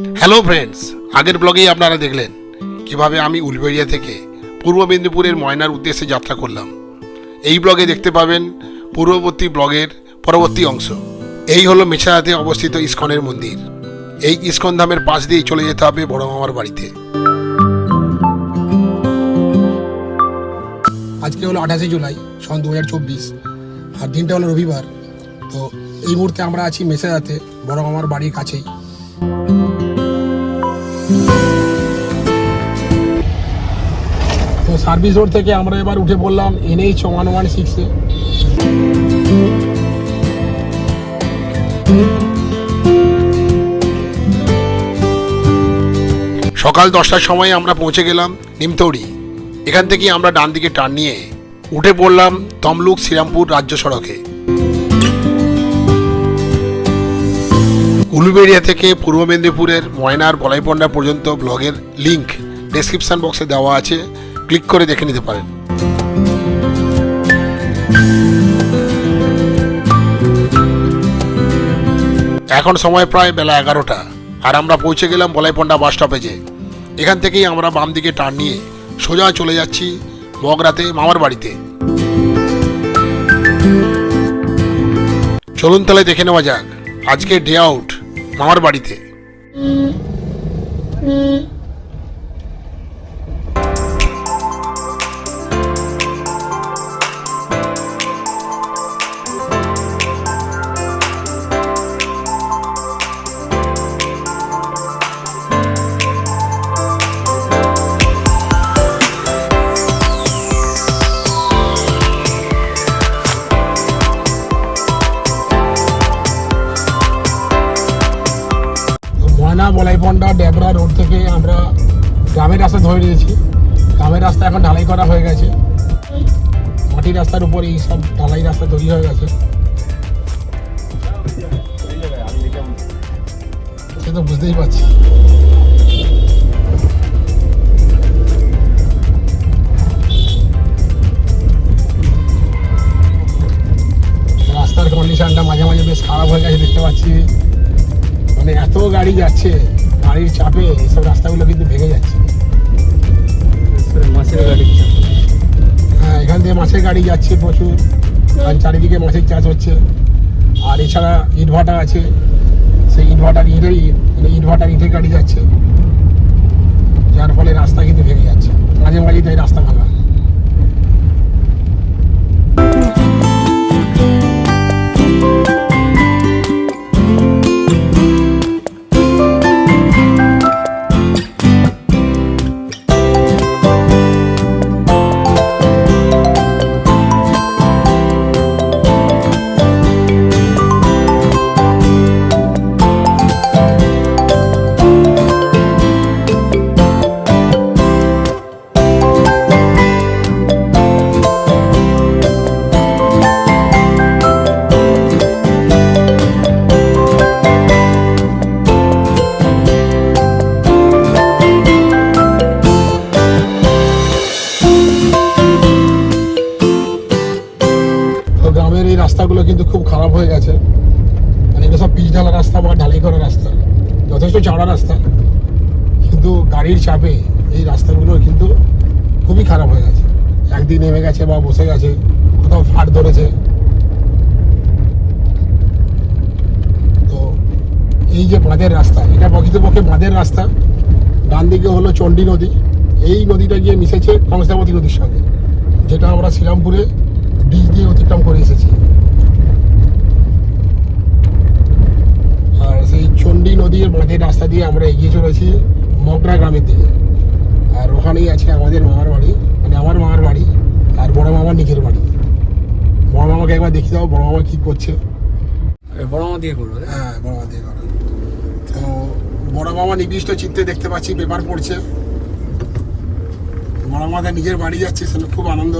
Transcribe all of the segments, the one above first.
Hello friends আগের ব্লগেই আপনারা দেখলেন কীভাবে আমি উলবেড়িয়া থেকে পূর্ব মেদিনীপুরের ময়নার উদ্দেশ্যে যাত্রা করলাম। এই ব্লগে দেখতে পাবেন পূর্ববর্তী ব্লগের পরবর্তী অংশ। এই হলো মেছারাতে অবস্থিত ইস্কনের মন্দির। এই ইস্কন ধামের পাশ দিয়েই চলে যেতে হবে বড় মামার বাড়িতে। আজকে হলো আঠাশে জুলাই, সন দু হাজার চব্বিশ, আর দিনটা হলো রবিবার। তো এই মুহূর্তে আমরা আছি মেসেজাতে বড় মামার বাড়ির কাছেই। তো সার্ভিস রোড থেকে আমরা এবার উঠে পড়লাম এনএইচ ওয়ান ওয়ান সিক্সে সকাল দশটার সময় আমরা পৌঁছে গেলাম নিমতৌড়ি। এখান থেকে আমরা ডান দিকে টার্ন নিয়ে উঠে পড়লাম তমলুক শ্রীরামপুর রাজ্য সড়কে। উলুবেড়িয়া থেকে পূর্ব মেদিনীপুরের ময়নার বলাইপন্ডা পর্যন্ত ব্লগের লিংক ডেসক্রিপশন বক্সে দেওয়া আছে। ক্লিক করে দেখে নিতে পারেন। এখন সময় প্রায় বেলা এগারোটা আর আমরা পৌঁছে গেলাম বলাইপন্ডা বাস স্টপেজে এখান থেকেই আমরা বাম দিকে টার্ন নিয়ে সোজা চলে যাচ্ছি মগরাতে মামার বাড়িতে। চলুন তাহলে দেখে নেওয়া যাক। আজকে ডে আউট মামার বাড়িতে। বলাইপন্ডা ডেবরা রোড থেকে আমরা গ্রামের রাস্তা ধরে নিয়েছি। গ্রামের রাস্তা এখন ঢালাই করা হয়ে গেছে। মাটির রাস্তার উপর এই সব ঢালাই রাস্তা তৈরি হয়ে গেছে। সে তো বুঝতেই পারছি। রাস্তার কন্ডিশনটা মাঝে মাঝে বেশ খারাপ হয়ে গেছে, দেখতে পাচ্ছি। মানে এত গাড়ি যাচ্ছে গাড়ির চাপে এইসব রাস্তাগুলো কিন্তু ভেঙে যাচ্ছে। মাছের গাড়ি হ্যাঁ এখান থেকে মাছের গাড়ি যাচ্ছে প্রচুর আর চারিদিকে মাছের চাষ হচ্ছে। আর এছাড়া ইটভাটা আছে সেই ইটভাটার ইটের মানে ইটভাটার ইটের গাড়ি যাচ্ছে। যার ফলে রাস্তা কিন্তু ভেঙে যাচ্ছে। মাঝে মাঝে তাই রাস্তা ভাঙা খারাপ হয়ে গেছে। একদিন নেমে গেছে বা বসে গেছে, কোথাও ফাট ধরেছে। তো এই যে বাঁধের রাস্তা, এটা প্রকৃতপক্ষে বাঁধের রাস্তা, ডান দিকে হলো চণ্ডী নদী। এই নদীটা গিয়ে মিশেছে কংসাবতী নদীর সঙ্গে, যেটা আমরা শ্রীরামপুরে ব্রিজ দিয়ে অতিক্রম করে এসেছি। আর সেই চণ্ডী নদীর বাঁধের রাস্তা দিয়ে আমরা এগিয়ে চলেছি মগরা গ্রামের দিকে। আর ওখানেই আছে আমাদের মামার বাড়ি মানে আমার মামার বাড়ি আর বড় মামার নিজের বাড়ি। বড় মামাকে একবার দেখি দাও বড় মামা কি করছে। বড় মা দিয়ে করব হ্যাঁ বড় মামা দিয়ে করো তো বড় মামা নির্দিষ্ট চিত্রে দেখতে পাচ্ছি পেপার পড়ছে। বড় মামা নিজের বাড়ি যাচ্ছে সেটা খুব আনন্দ।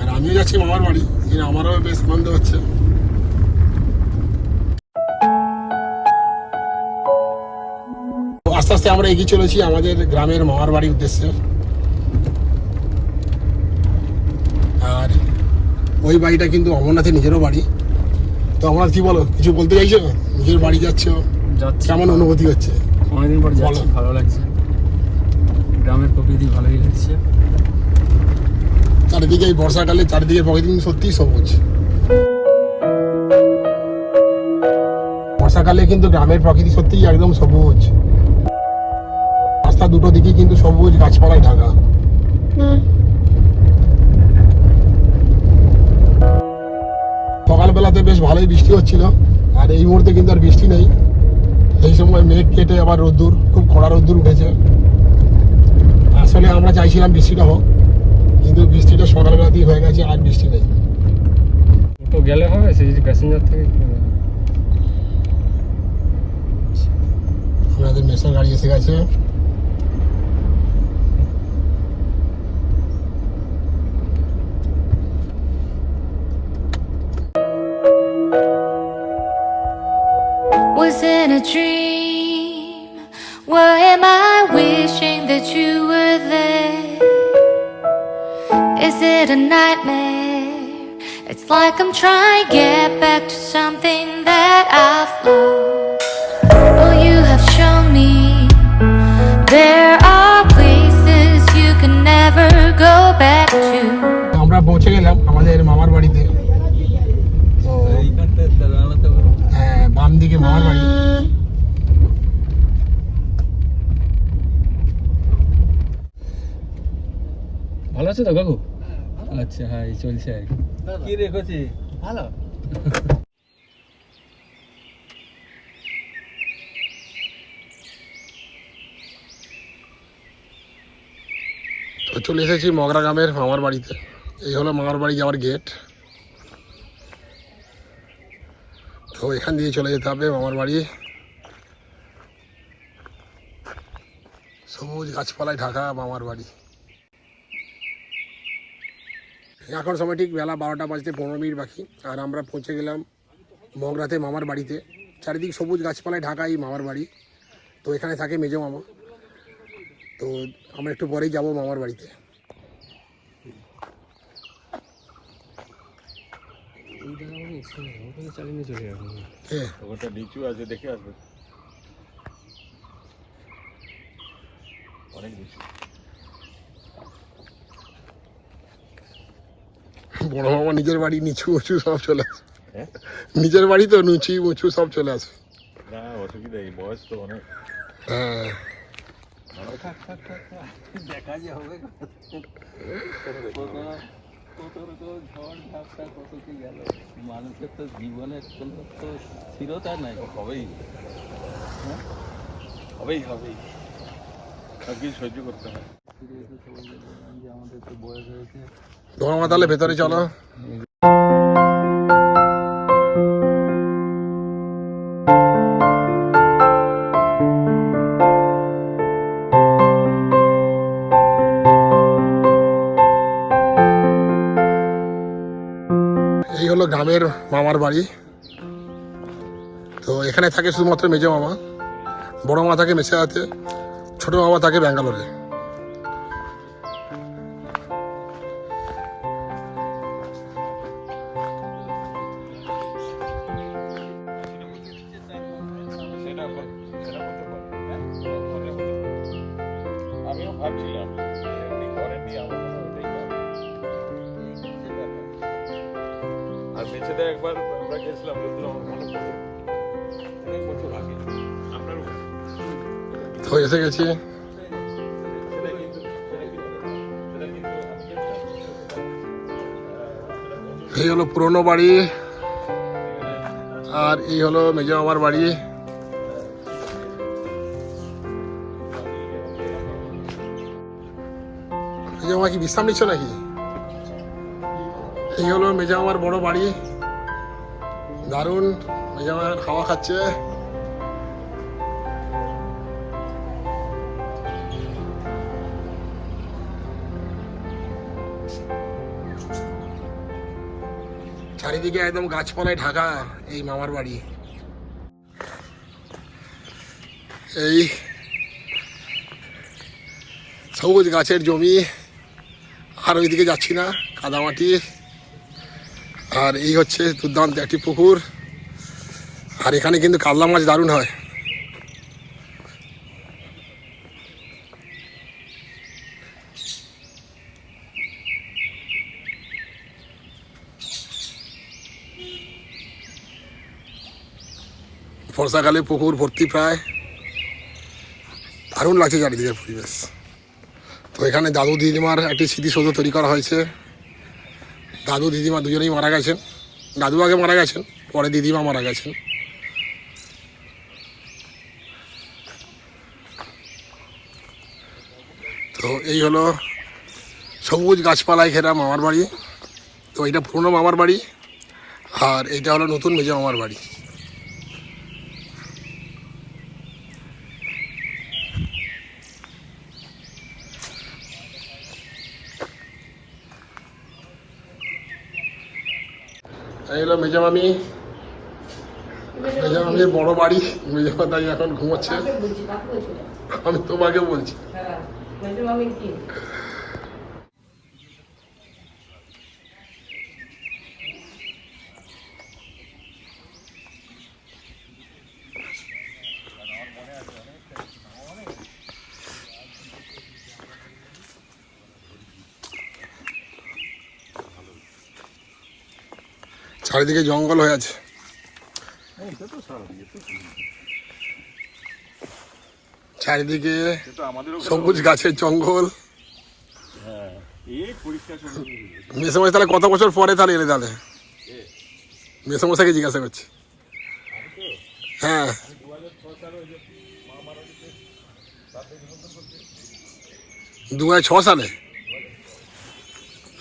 আর আমিও যাচ্ছি মামার বাড়ি আমারও বেশ আনন্দ হচ্ছে। আস্তে আস্তে আমরা এগিয়ে চলেছি আমাদের গ্রামের মামার বাড়ির উদ্দেশ্যে। আর ওই বাড়িটা কিন্তু অমরনাথের নিজেরও বাড়ি। তো অমরনাথ কি বলো? কিছু বলতে চাইছো? নিজের বাড়ি যাচ্ছ? যাচ্ছি। কেমন অনুভূতি হচ্ছে? অনেকদিন পর যাচ্ছি ভালো লাগছে। গ্রামের প্রকৃতি ভালোই লাগছে। চারিদিকে এই বর্ষাকালে চারিদিকে প্রকৃতি সত্যিই সবুজ। বর্ষাকালে কিন্তু গ্রামের প্রকৃতি সত্যিই একদম সবুজ। দুটো দিকেই কিন্তু সবুজ গাছপালায় ঢাকা। সকালবেলাতে বেশ ভালোই বৃষ্টি হচ্ছিল আর এই মুহূর্তে কিন্তু আর বৃষ্টি নেই। এই সময় মেঘ কেটে আবার রোদ্দুর খুব কড়া রোদ্দুর উঠেছে। আসলে আমরা চাইছিলাম বৃষ্টিটা হোক কিন্তু বৃষ্টিটা সকালবেলাতেই হয়ে গেছে আর বৃষ্টি নেই। তো গেলে হবে সেই যদি প্যাসেঞ্জার থেকে আমাদের মেশার গাড়ি এসে গেছে। a dream. Why am I wishing that you were there? Is it a nightmare? It's like I'm trying to get back to something that I've lost. Oh, you have shown me there are places you can never go back to. আমরা পৌঁছে গেলাম আমাদের মামার বাড়িতে তো হ্যাঁ, বাম দিকে মামার বাড়ি ভালো আছে তো কাকু? আচ্ছা হ্যাঁ এই চলছে আর কি। কি রেখেছি ভালো। তো চলে এসেছি মগরা গ্রামের মামার বাড়িতে। এই হলো মামার বাড়ি যাওয়ার গেট তো এখান দিয়ে চলে যেতে হবে মামার বাড়ি। সবুজ গাছপালায় ঢাকা মামার বাড়ি। এখন সময় ঠিক বেলা বারোটা বাজতে পনেরো মিনিট বাকি। আর আমরা পৌঁছে গেলাম মগরাতে মামার বাড়িতে। চারিদিক সবুজ গাছপালায় ঢাকা এই মামার বাড়ি। তো এখানে থাকে মেজো মামা। তো আমরা একটু পরেই যাব মামার বাড়িতে। অনেক জায়গা মানে ইচ্ছে নেই ওখানে চালিয়ে নিয়ে চলে যাব কে ওটা নিচু আছে দেখে আসবে অনেক নিচু বড় মামা নিজের বাড়ি নিচু উঁচু সব চলে আসে। হ্যাঁ? নিজের বাড়ি তো নিচু উঁচু সব চলে আসে। না অসুবিধা এই বয়স তো অনেক। হ্যাঁ। দেখা যাবে কত কত রকম ঝড় ঝাপটা কত কি গেল। মানুষের তো জীবনের কোনো তো স্থিরতা নাই। হবেই। হ্যাঁ? হবেই হবেই। সব কিছু সহ্য করতে হয়। যে আমাদের তো বয়স হয়েছে মামা তাহলে ভেতরে চলো। এই হলো গ্রামের মামার বাড়ি। তো এখানে থাকে শুধুমাত্র মেজো মামা। বড় মামা থাকে মেসেয়াতে ছোট মামা থাকে ব্যাঙ্গালোরে। তো এসে। এই হলো পুরনো বাড়ি, আর এই হলো মেজো মামার বাড়ি। মেজো মামা কি বিশ্রাম নিচ্ছ নাকি? এই হলো মেজো মামার বড় বাড়ি। দারুণ মামা খাওয়া খাচ্ছে। চারিদিকে একদম গাছপালায় ঢাকা এই মামার বাড়ি। এই সবুজ গাছের জমি, আর ওইদিকে যাচ্ছি না, কাদামাটি। আর এই হচ্ছে দুর্দান্ত একটি পুকুর। আর এখানে কিন্তু কাতলা মাছ দারুণ হয়। বর্ষাকালে পুকুর ভর্তি প্রায়। দারুণ লাগছে চারিদিকের পরিবেশ। তো এখানে দাদু দিদিমার একটি স্মৃতিসৌধ তৈরি করা হয়েছে। দাদু দিদিমা দুজনেই মারা গেছেন। দাদু আগে মারা গেছেন, পরে দিদিমা মারা গেছেন। তো এই হলো সবুজ গাছপালায় ঘেরা মামার বাড়ি। তো এটা পুরনো মামার বাড়ি, আর এটা হলো নতুন মেজে মামার বাড়ি। এই হলো মেজামামি মেজো মামির বড় বাড়ি। মেজো মাতাই এখন ঘুমাচ্ছে। আমি তোমাকে বলছি। চারিদিকে জঙ্গল হয়ে আছে। চারিদিকে সবুজ গাছের জঙ্গল। মেসমশাই তাহলে কত বছর পরে তাহলে এলে তাহলে? মেসমশাইকে জিজ্ঞাসা করছি। হ্যাঁ। দু হাজার ছ সালে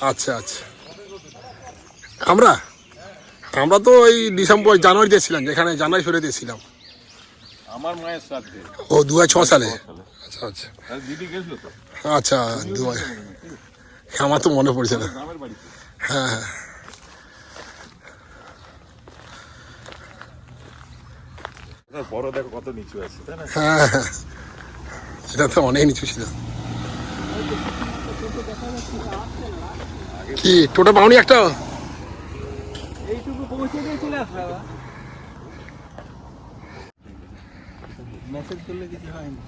আচ্ছা আচ্ছা। আমরা? আমরা তো ওই ডিসেম্বর জানুয়ারিতে ছিলাম যেখানে জানুয়ারি ফেরতে ছিলাম। আমার মায়ের সাথে ও দু হাজার ছ সালে? আচ্ছা আচ্ছা। আচ্ছা দু হাজার আমার তো মনে পড়ছে না। হ্যাঁ হ্যাঁ। বড় দেখো কত নিচু আছে তাই না? হ্যাঁ হ্যাঁ। তো অনেক নিচু ছিল। কি টোটো পাওনি একটা? পৌঁছে দিয়ে চলে আসবে আবার মেসেজ করলে কিছু হয়নি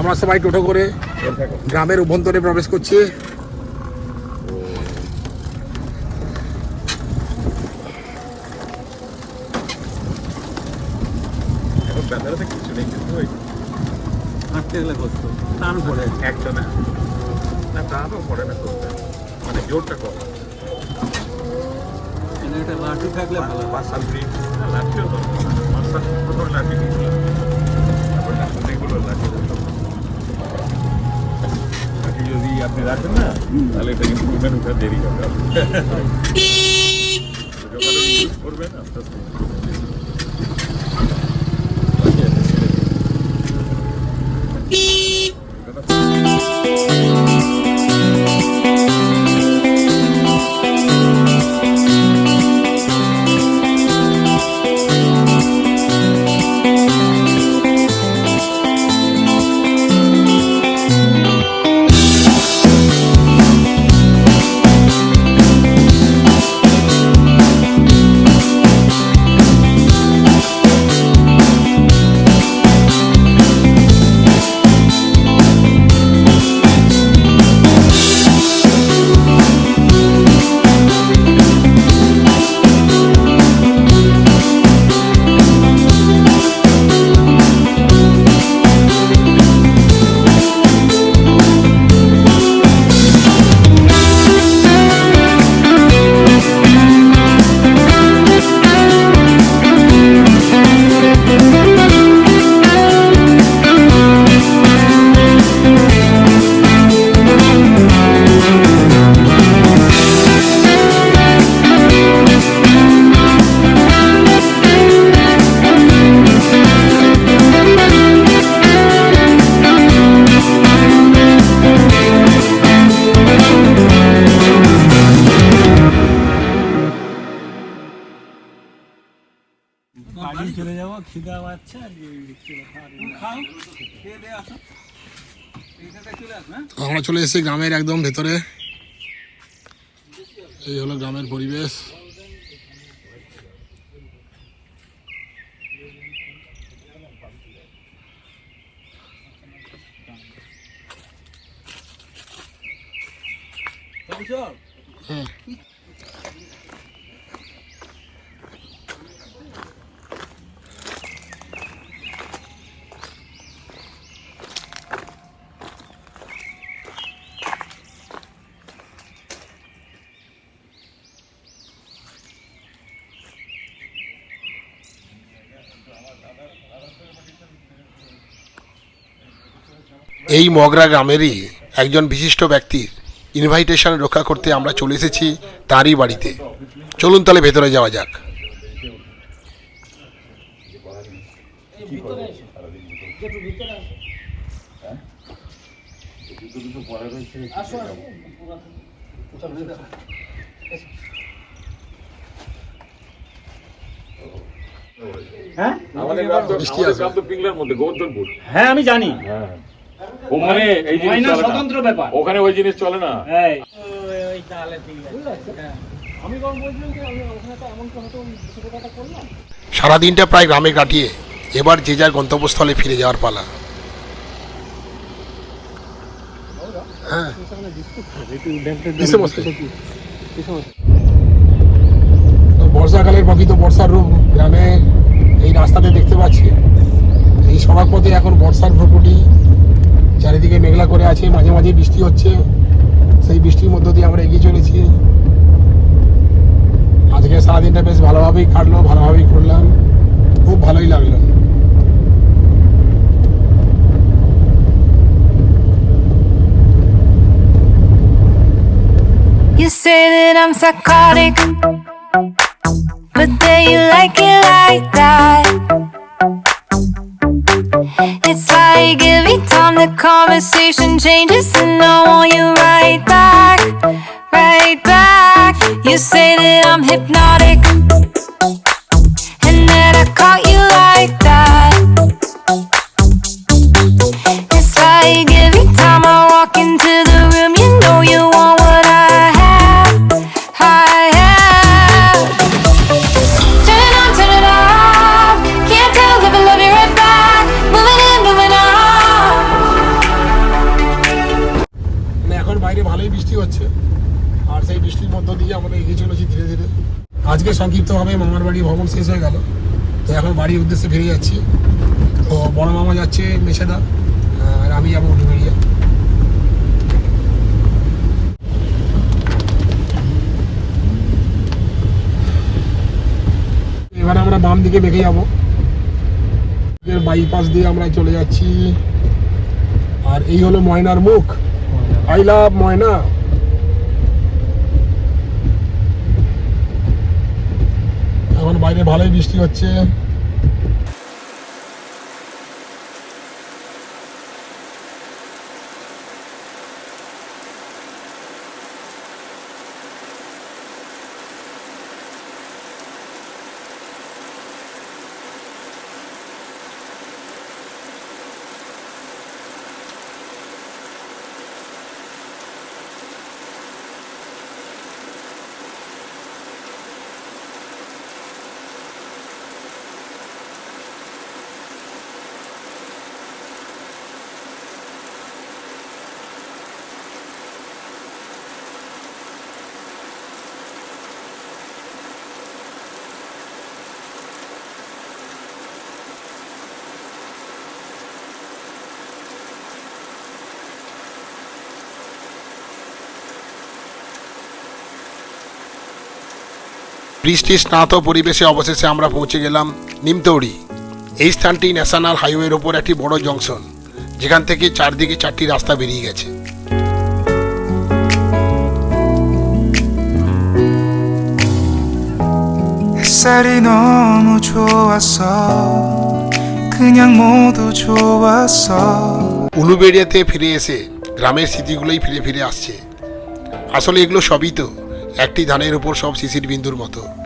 আমরা সবাই টোটো করে গ্রামের অভ্যন্তরে প্রবেশ করছি। হাঁটতে গেলে কষ্ট। টান পড়ে একটা না তা পড়ে না করতে। মানে জোরটা কম। এখানে একটা লাঠি থাকলে ভালো পাঁচ সাল ব্রিজ লাঠিও তো পাঁচ সাল প্রথমে লাঠি নিয়েছিলাম তারপর অনেকগুলো লাঠি রাখলাম। লাঠি যদি আপনি রাখেন না তাহলে এটা কিন্তু উঠে উঠে দেরি হবে যখন ইউজ করবেন আস্তে আস্তে বাড়ি চলে যাব খিদা চলে হ্যাঁ? আমরা চলে এসেছি গ্রামের একদম ভেতরে। এই হলো গ্রামের পরিবেশ। চল এই মগরা গ্রামেরই একজন বিশিষ্ট ব্যক্তির ইনভাইটেশন রক্ষা করতে আমরা চলে এসেছি তারই বাড়িতে। চলুন তাহলে ভেতরে যাওয়া যাক। আমাদের গ্রাম তো বৃষ্টি আমাদের আছে। গ্রাম তো পিংলার মধ্যে গোবর্ধনপুর। হ্যাঁ আমি জানি। ওখানে এই জিনিস স্বতন্ত্র ব্যাপার। ওখানে ওই জিনিস চলে না। এই। ওই তাহলে ঠিক আছে। আমি বরং বলছিলাম যে আমি ওখানে তো এমন কোনো তো ছোটখাটো করলাম সারাদিনটা প্রায় গ্রামে কাটিয়ে এবার যে যার গন্তব্যস্থলে ফিরে যাওয়ার পালা। হ্যাঁ। বর্ষাকালের প্রকৃত বর্ষার রূপ গ্রামে এই রাস্তাতে দেখতে পাচ্ছি। এই সড়ক পথে এখন বর্ষার ভ্রকুটি চারিদিকে মেঘলা করে আছে মাঝে মাঝে বৃষ্টি হচ্ছে। সেই বৃষ্টির মধ্য দিয়ে আমরা এগিয়ে চলেছি। আজকে সারাদিনটা বেশ ভালোভাবেই কাটলো ভালোভাবেই ঘুরলাম খুব ভালোই লাগল। You say that I'm psychotic, but then you like it like that. It's like every time the conversation changes, and I want you right back, right back. You say that I'm hypnotic, আমরা বাম দিকে বেঁকে যাব। Bypass দিয়ে আমরা চলে যাচ্ছি। আর এই হলো ময়নার মুখ। I love Moyna. এখন বাইরে ভালোই বৃষ্টি হচ্ছে। বৃষ্টি স্নাত পরিবেশে অবশেষে আমরা পৌঁছে গেলাম নিমতৌড়ি এই স্থানটি ন্যাশনাল হাইওয়ের ওপর একটি বড় জংশন যেখান থেকে চারদিকে চারটি রাস্তা বেরিয়ে গেছে 햇살이 너무 좋았어 그냥 모두 좋았어 উলুবেড়িয়াতে ফিরে এসে গ্রামের স্মৃতিগুলোই ফিরে ফিরে আসছে আসলে এগুলো সবই তো একটি ধানের উপর সব শিশির বিন্দুর মতো।